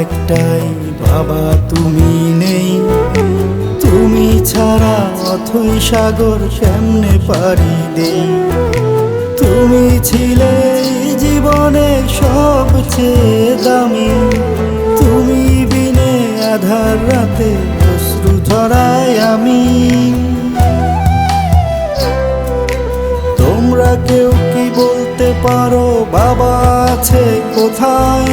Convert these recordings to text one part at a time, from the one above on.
একটাই বাবা তুমি নেই। তুমি ছাড়া অথই সাগর কেমনে পারি দেই। তুমি ছিলে সবচেয়ে দামি। তুমি বিনে আধার রাতে অশ্রু ঝরাই আমি। তোমরা কেউ কি বলতে পারো, বাবা আছে কোথায়?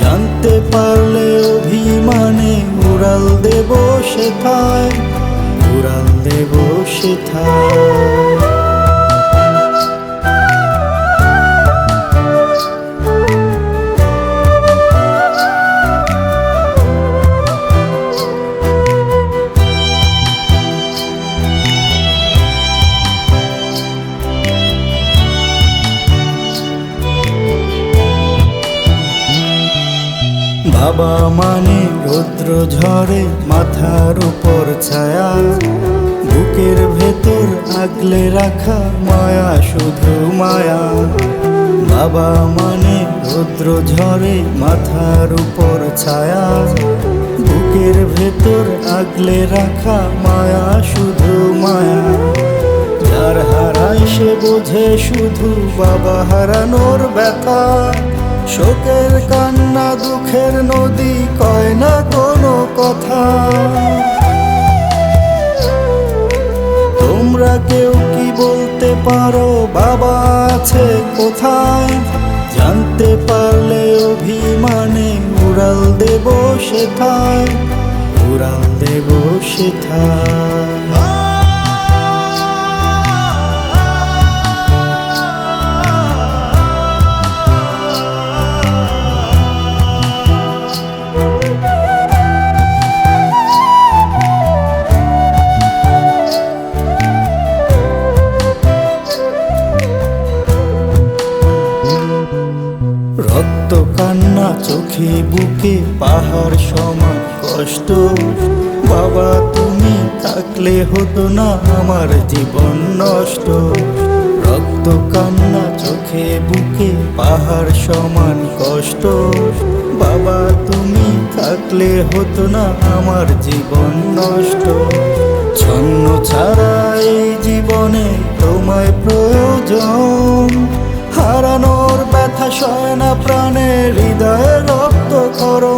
জানতে পারলে অভিমানে উড়াল দেব সেথায়, উড়াল দেব সেথায়। বাবা মানে রৌদ্র ঝরে মাথার উপর ছায়া। বুকের ভেতর আগলে রাখা মায়া, শুধু মায়া। বাবা মানে রৌদ্র ঝরে মাথার উপর ছায়া। বুকের ভেতর আগলে রাখা মায়া, শুধু মায়া। যার হারায় সে বোঝে শুধু বাবা হারানোর ব্যথা। শোকের কান্না, দুঃখের নদী কয় না কোনো কথা। তোমরা কেউ কি বলতে পারো, বাবা আছে কোথায়? জানতে পারলে অভিমানে উড়াল দেব সেথায়, উড়াল দেব সেথায়। রক্ত কান্না চোখে বুকে পাহাড় সমান কষ্ট। বাবা, তুমি থাকলে হতো না আমার জীবন নষ্ট। রক্ত কান্না চোখে বুকে পাহাড় সমান কষ্ট। বাবা, তুমি থাকলে হতো না আমার জীবন নষ্ট। ছন্ন ছাড়া এই জীবনে তোমায় প্রয়োজন। হারানোর ব্যথা সয় না প্রাণে হৃদয়ে রক্ত করো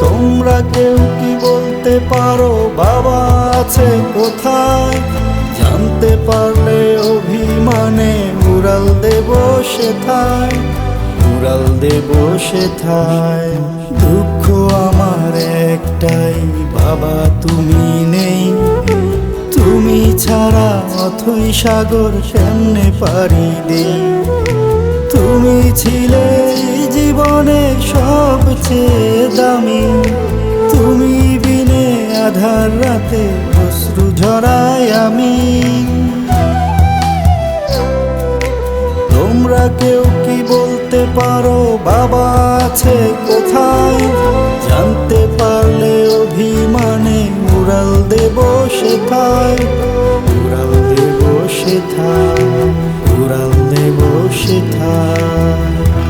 তোমরা কেউ কি বলতে পারো? বাবা আছে কোথায়? জানতে পারলে অভিমানে উড়াল দেব সেথায়। উড়াল দেব সেথায়। দুঃখ আমার একটাই, বাবা তুমি নেই। ছাড়া অথই সাগর কেমনে পারি দেই। তুমি ছিলে জীবনে সবচেয়ে দামি। তুমি বিনে আধার রাতে অশ্রু ঝরাই আমি। তোমরা কেউ কি বলতে পারো, বাবা আছে কোথায়? জানতে পারলে অভিমানে উড়াল দেব সেথায়। দেব সেথায় উড়াল বসে সেথায়